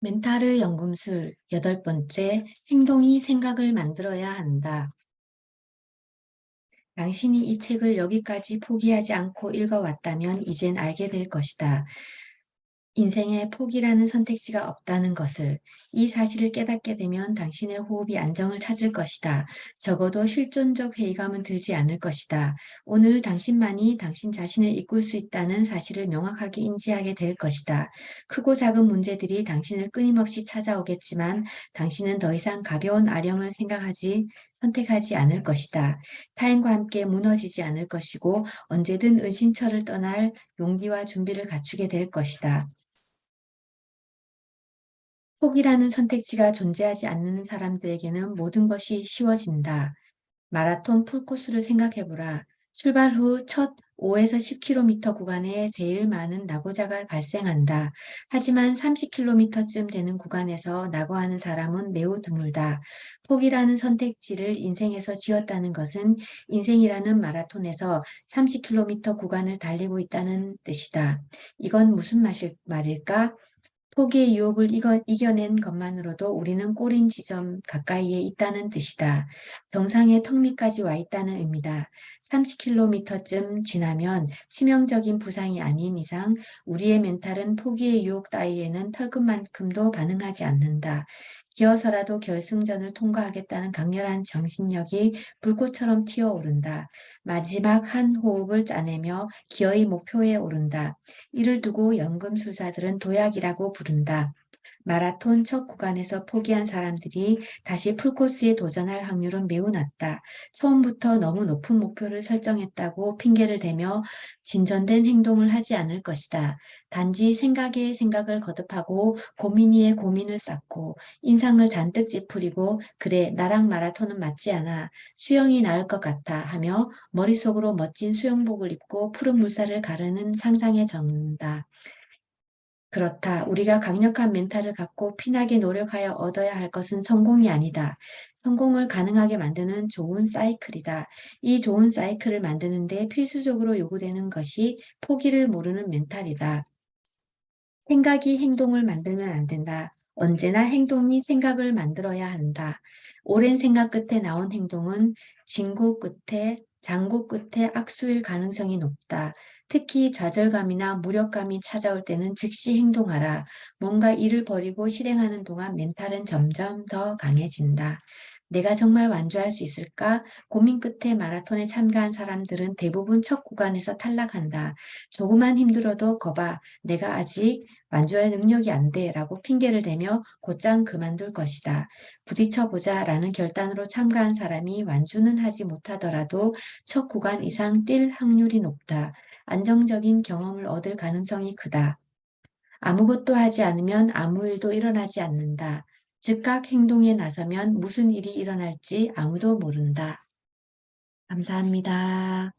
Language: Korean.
멘탈의 연금술 여덟 번째, 행동이 생각을 만들어야 한다. 당신이 이 책을 여기까지 포기하지 않고 읽어왔다면 이젠 알게 될 것이다. 인생에 포기라는 선택지가 없다는 것을 이 사실을 깨닫게 되면 당신의 호흡이 안정을 찾을 것이다. 적어도 실존적 회의감은 들지 않을 것이다. 오늘 당신만이 당신 자신을 이끌 수 있다는 사실을 명확하게 인지하게 될 것이다. 크고 작은 문제들이 당신을 끊임없이 찾아오겠지만 당신은 더 이상 가벼운 아령을 생각하지 선택하지 않을 것이다. 타인과 함께 무너지지 않을 것이고 언제든 은신처를 떠날 용기와 준비를 갖추게 될 것이다. 포기라는 선택지가 존재하지 않는 사람들에게는 모든 것이 쉬워진다. 마라톤 풀코스를 생각해보라. 출발 후 첫 5에서 10km 구간에 제일 많은 낙오자가 발생한다. 하지만 30km쯤 되는 구간에서 낙오하는 사람은 매우 드물다. 포기라는 선택지를 인생에서 쥐었다는 것은 인생이라는 마라톤에서 30km 구간을 달리고 있다는 뜻이다. 이건 무슨 말일까? 포기의 유혹을 이겨, 이겨낸 것만으로도 우리는 꼬린 지점 가까이에 있다는 뜻이다. 정상의 턱 밑까지 와 있다는 의미다. 30km쯤 지나면 치명적인 부상이 아닌 이상 우리의 멘탈은 포기의 유혹 따위에는 털끝만큼도 반응하지 않는다. 기어서라도 결승전을 통과하겠다는 강렬한 정신력이 불꽃처럼 튀어오른다. 마지막 한 호흡을 짜내며 기어의 목표에 오른다. 이를 두고 연금술사들은 도약이라고 부른다. 마라톤 첫 구간에서 포기한 사람들이 다시 풀코스에 도전할 확률은 매우 낮다. 처음부터 너무 높은 목표를 설정했다고 핑계를 대며 진전된 행동을 하지 않을 것이다. 단지 생각에 생각을 거듭하고 고민이에 고민을 쌓고 인상을 잔뜩 찌푸리고 그래 나랑 마라톤은 맞지 않아 수영이 나을 것 같아 하며 머릿속으로 멋진 수영복을 입고 푸른 물살을 가르는 상상에 적는다. 그렇다. 우리가 강력한 멘탈을 갖고 피나게 노력하여 얻어야 할 것은 성공이 아니다. 성공을 가능하게 만드는 좋은 사이클이다. 이 좋은 사이클을 만드는데 필수적으로 요구되는 것이 포기를 모르는 멘탈이다. 생각이 행동을 만들면 안 된다. 언제나 행동이 생각을 만들어야 한다. 오랜 생각 끝에 나온 행동은 진고 끝에, 장고 끝에 악수일 가능성이 높다. 특히 좌절감이나 무력감이 찾아올 때는 즉시 행동하라. 뭔가 일을 벌이고 실행하는 동안 멘탈은 점점 더 강해진다. 내가 정말 완주할 수 있을까? 고민 끝에 마라톤에 참가한 사람들은 대부분 첫 구간에서 탈락한다. 조금만 힘들어도 거봐. 내가 아직 완주할 능력이 안 돼. 라고 핑계를 대며 곧장 그만둘 것이다. 부딪혀보자. 라는 결단으로 참가한 사람이 완주는 하지 못하더라도 첫 구간 이상 뛸 확률이 높다. 안정적인 경험을 얻을 가능성이 크다. 아무것도 하지 않으면 아무 일도 일어나지 않는다. 즉각 행동에 나서면 무슨 일이 일어날지 아무도 모른다. 감사합니다.